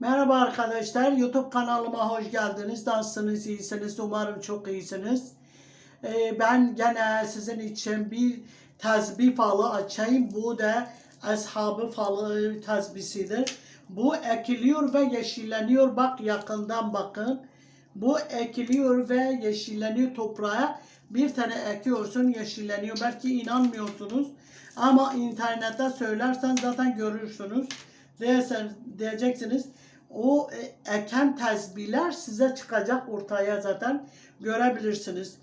Merhaba arkadaşlar, YouTube kanalıma hoş geldiniz. Nasılsınız, iyisiniz? Umarım çok iyisiniz. Ee, ben gene sizin için bir tezbih falı açayım. Bu da ashabı falı tezbisidir. Bu ekiliyor ve yeşilleniyor. Bak yakından bakın. Bu ekiliyor ve yeşilleniyor toprağa. Bir tane ekiyorsun yeşilleniyor. Belki inanmıyorsunuz. Ama internette söylersen zaten görürsünüz. Dersen, diyeceksiniz. O eken tezbihler size çıkacak ortaya zaten görebilirsiniz.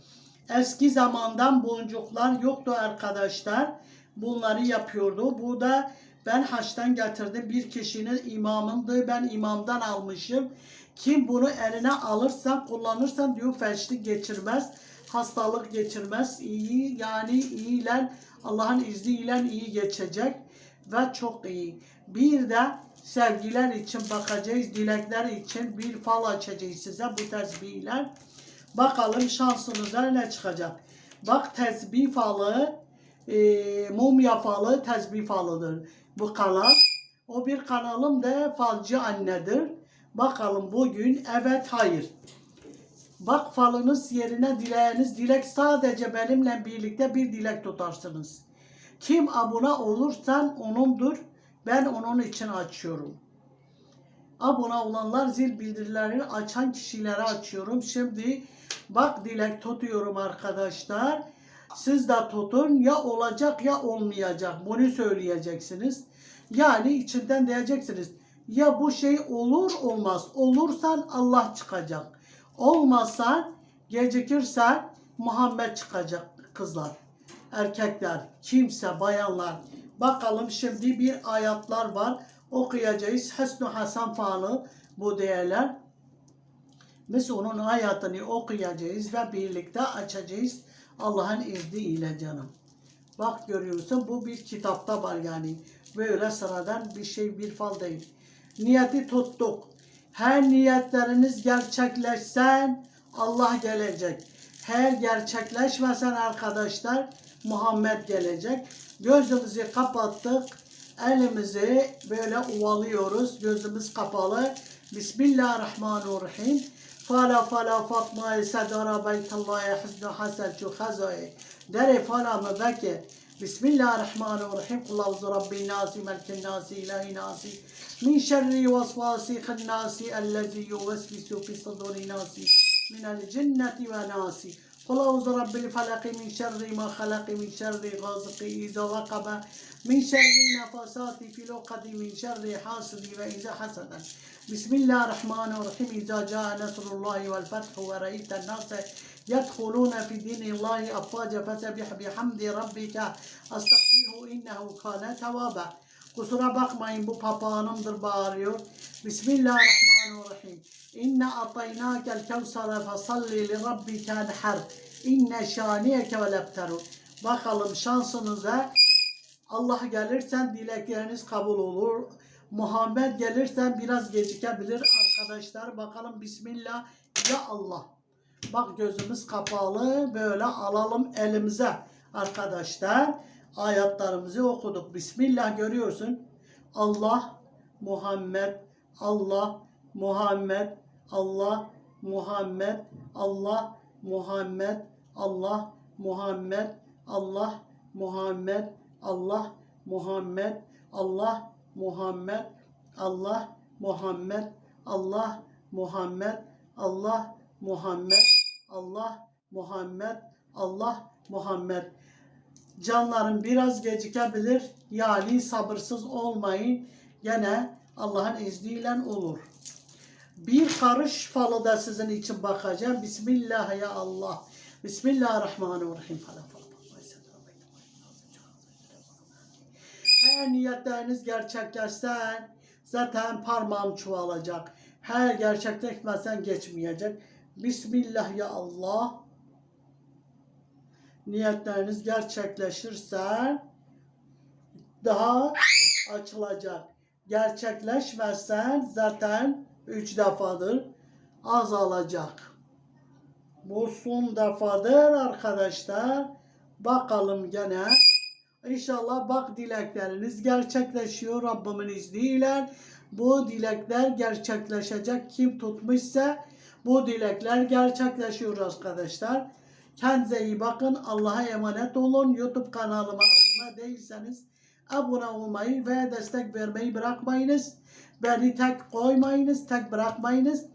Eski zamandan boncuklar yoktu arkadaşlar. Bunları yapıyordu. Bu da ben haçtan getirdim. Bir kişinin imamındı. Ben imamdan almışım. Kim bunu eline alırsa kullanırsan diyor felçlik geçirmez. Hastalık geçirmez. İyi yani iyiyle Allah'ın izniyle iyi geçecek ve çok iyi. Bir de sevgiler için bakacağız, dilekler için bir fal açacağız size bu tezbihler. Bakalım şansınıza ne çıkacak. Bak tezbih falı, e, mumya falı tezbih falıdır. Bu kanal. O bir kanalım da falcı annedir. Bakalım bugün evet hayır. Bak falınız yerine dileğiniz dilek sadece benimle birlikte bir dilek tutarsınız. Kim abone olursan onundur. Ben onun için açıyorum. Abone olanlar zil bildirilerini açan kişilere açıyorum. Şimdi bak dilek tutuyorum arkadaşlar. Siz de tutun ya olacak ya olmayacak. Bunu söyleyeceksiniz. Yani içinden diyeceksiniz. Ya bu şey olur olmaz. Olursan Allah çıkacak. Olmazsa gecikirse Muhammed çıkacak kızlar. Erkekler, kimse, bayanlar. Bakalım şimdi bir ayetler var. Okuyacağız. Hesnu Hasan falı bu değerler. Biz onun hayatını okuyacağız ve birlikte açacağız Allah'ın izniyle canım. Bak görüyorsun bu bir kitapta var yani. Böyle sıradan bir şey bir fal değil. Niyeti tuttuk. Her niyetleriniz gerçekleşsen Allah gelecek. Her gerçekleşmesen arkadaşlar Muhammed gelecek. Gözümüzü kapattık. Elimizi böyle uvalıyoruz. Gözümüz kapalı. Bismillahirrahmanirrahim. Fala fala fatma sadara beytallahi hiznu hasentu hazai. Dere fala mebeke. Bismillahirrahmanirrahim. Kul avzu rabbi nasi melkin nasi ilahi nasi. Min şerri vasvasi kınnasi ellezi yuvesvisu fi saduri nasi. Minel cinneti ve nasi. قل أعوذ برب الفلق من شر ما خلق من شر غاسق إذا وقب من شر النفاسات في العقد من شر حاسد وإذا حسد بسم الله الرحمن الرحيم إذا جاء نصر الله والفتح ورأيت الناس يدخلون في دين الله أفواجا فسبح بحمد ربك أستغفره إنه كان توابا Kusura bakmayın bu papağanımdır bağırıyor. Bismillahirrahmanirrahim. İnne ataynâkel kevsere fesalli li rabbikel her. İnne şâniyeke vel ebteru. Bakalım şansınıza Allah gelirsen dilekleriniz kabul olur. Muhammed gelirsen biraz gecikebilir arkadaşlar. Bakalım Bismillah ya Allah. Bak gözümüz kapalı böyle alalım elimize arkadaşlar. Ayetlerimizi okuduk. Bismillah görüyorsun. Allah Muhammed Allah Muhammed Allah Muhammed Allah Muhammed Allah Muhammed Allah Muhammed Allah Muhammed Allah Muhammed Allah Muhammed Allah Muhammed Allah Muhammed Allah Muhammed Allah Muhammed Canlarım biraz gecikebilir. Yani sabırsız olmayın. Gene Allah'ın izniyle olur. Bir karış falı da sizin için bakacağım. Bismillah ya Allah. Bismillahirrahmanirrahim. Falan falan. Her niyetleriniz gerçekleşsen zaten parmağım çoğalacak. Her gerçekleşmezsen geçmeyecek. Bismillah ya Allah. Niyetleriniz gerçekleşirse daha açılacak. Gerçekleşmezsen zaten üç defadır azalacak. Bu son defadır arkadaşlar. Bakalım gene. İnşallah bak dilekleriniz gerçekleşiyor Rabbimin izniyle. Bu dilekler gerçekleşecek. Kim tutmuşsa bu dilekler gerçekleşiyor arkadaşlar. Kendinize iyi bakın. Allah'a emanet olun. YouTube kanalıma abone değilseniz abone olmayı ve destek vermeyi bırakmayınız. Beni tek koymayınız, tek bırakmayınız.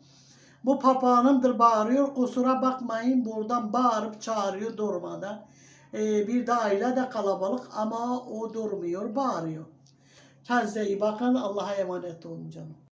Bu papağanımdır bağırıyor. Kusura bakmayın buradan bağırıp çağırıyor durmadan. Ee, bir de aile de kalabalık ama o durmuyor, bağırıyor. Kendinize iyi bakın. Allah'a emanet olun canım.